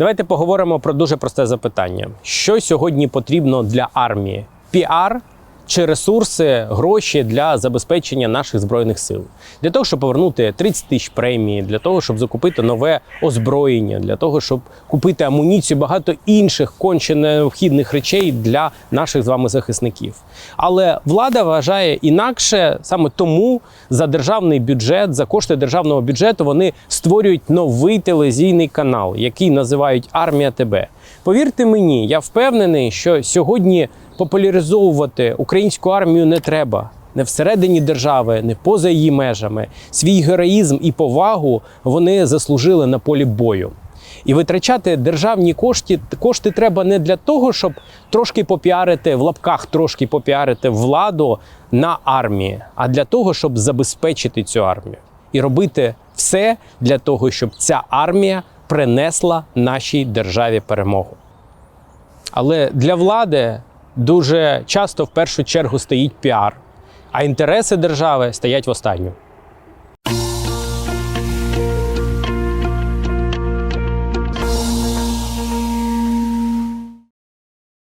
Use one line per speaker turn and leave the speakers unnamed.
Давайте поговоримо про дуже просте запитання: що сьогодні потрібно для армії? Піар чи ресурси, гроші для забезпечення наших збройних сил? Для того, щоб повернути 30 тисяч премії, для того, щоб закупити нове озброєння, для того, щоб купити амуніцію, багато інших конче необхідних речей для наших з вами захисників. Але влада вважає інакше саме тому за державний бюджет, за кошти державного бюджету вони створюють новий телевізійний канал, який називають Армія ТБ. Повірте мені, я впевнений, що сьогодні популяризовувати українську армію не треба. Не всередині держави, не поза її межами. Свій героїзм і повагу вони заслужили на полі бою. І витрачати державні кошти, кошти треба не для того, щоб трошки попіарити в лапках, трошки попіарити владу на армії, а для того, щоб забезпечити цю армію і робити все для того, щоб ця армія принесла нашій державі перемогу. Але для влади дуже часто в першу чергу стоїть піар, а інтереси держави стоять в останню.